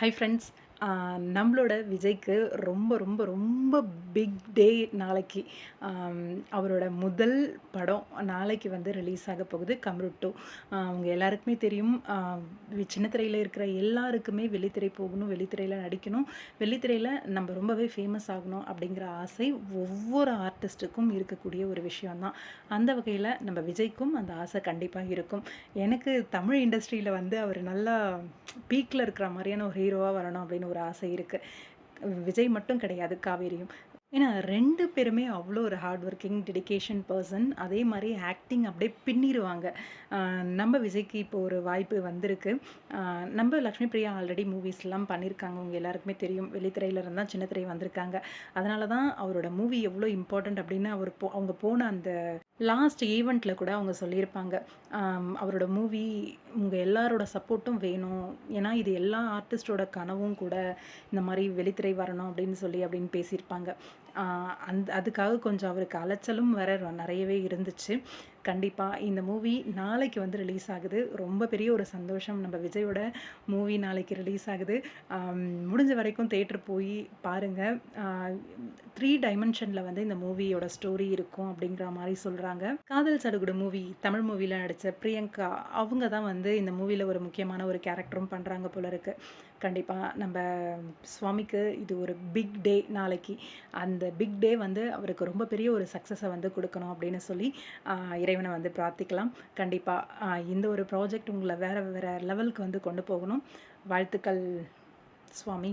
Hi friends நம்மளோட விஜய்க்கு ரொம்ப ரொம்ப ரொம்ப பிக் டே நாளைக்கு. அவரோட முதல் படம் நாளைக்கு வந்து ரிலீஸ் ஆக போகுது. கம்ரு டூ அவங்க எல்லாருக்குமே தெரியும். சின்னத்திரையில் இருக்கிற எல்லாருக்குமே வெள்ளித்திரை போகணும் வெள்ளித்திரையில் நடிக்கணும். வெள்ளித்திரையில் நம்ம ரொம்பவே ஃபேமஸ் ஆகணும் அப்படிங்கிற ஆசை ஒவ்வொரு ஆர்டிஸ்ட்டுக்கும் இருக்கக்கூடிய ஒரு விஷயம்தான். அந்த வகையில் நம்ம விஜய்க்கும் அந்த ஆசை கண்டிப்பாக இருக்கும். எனக்கு தமிழ் இண்டஸ்ட்ரியில் வந்து அவர் நல்லா பீக்கில் இருக்கிற மாதிரியான ஒரு ஹீரோவாக வரணும் அப்படின்னு ஒரு ஆசை இருக்குது விஜய் மட்டும் கிடையாது காவேரியும். ஏன்னா ரெண்டு பேருமே அவ்வளோ ஒரு ஹார்ட் ஒர்க்கிங் டெடிகேஷன் பர்சன் அதே மாதிரி ஆக்டிங் அப்படியே பின்னிடுவாங்க நம்ம விஜய்க்கு இப்போ ஒரு வாய்ப்பு வந்திருக்கு. நம்ம லக்ஷ்மி பிரியா ஆல்ரெடி மூவிஸ்லாம் பண்ணியிருக்காங்க அவங்க எல்லாருக்குமே தெரியும். வெளித்திரையில இருந்தால் சின்ன திரை வந்திருக்காங்க. அதனால தான் அவரோட மூவி எவ்வளோ இம்பார்ட்டண்ட் அப்படின்னு அவர் போ அவங்க போன அந்த லாஸ்ட் ஈவெண்ட்டில் கூட அவங்க சொல்லியிருப்பாங்க. அவரோட மூவி உங்கள் எல்லாரோட சப்போர்ட்டும் வேணும். ஏன்னா இது எல்லா ஆர்டிஸ்டோட கனவும் கூட இந்த மாதிரி வெளித்திரை வரணும் அப்படின்னு சொல்லி அப்படின்னு பேசியிருப்பாங்க. அந்த அதுக்காக கொஞ்சம் அவருக்கு அலைச்சலும் வேற நிறையவே இருந்துச்சு. கண்டிப்பாக இந்த மூவி நாளைக்கு வந்து ரிலீஸ் ஆகுது. ரொம்ப பெரிய ஒரு சந்தோஷம். நம்ம விஜயோட மூவி நாளைக்கு ரிலீஸ் ஆகுது. முடிஞ்ச வரைக்கும் தேட்டர் போய் பாருங்கள் த்ரீ டைமென்ஷனில் வந்து இந்த மூவியோட ஸ்டோரி இருக்கும் அப்படிங்கிற மாதிரி சொல்கிறாங்க காதல் சடுகுடு மூவி தமிழ் மூவியில் நடித்த பிரியங்கா அவங்க தான் வந்து இந்த மூவியில் ஒரு முக்கியமான ஒரு கேரக்டரும் பண்ணுறாங்க போல இருக்குது கண்டிப்பாக நம்ம சுவாமிக்கு இது ஒரு பிக் டே நாளைக்கு. அந்த பிக் டே வந்து அவருக்கு ரொம்ப பெரிய ஒரு சக்ஸஸை வந்து கொடுக்கணும் அப்படின்னு சொல்லி இறைவனை வந்து பிரார்த்திக்கலாம். கண்டிப்பாக இந்த ஒரு ப்ராஜெக்ட் உங்களை வேற வேற லெவலுக்கு வந்து கொண்டு போகணும். வாழ்த்துக்கள் சுவாமி.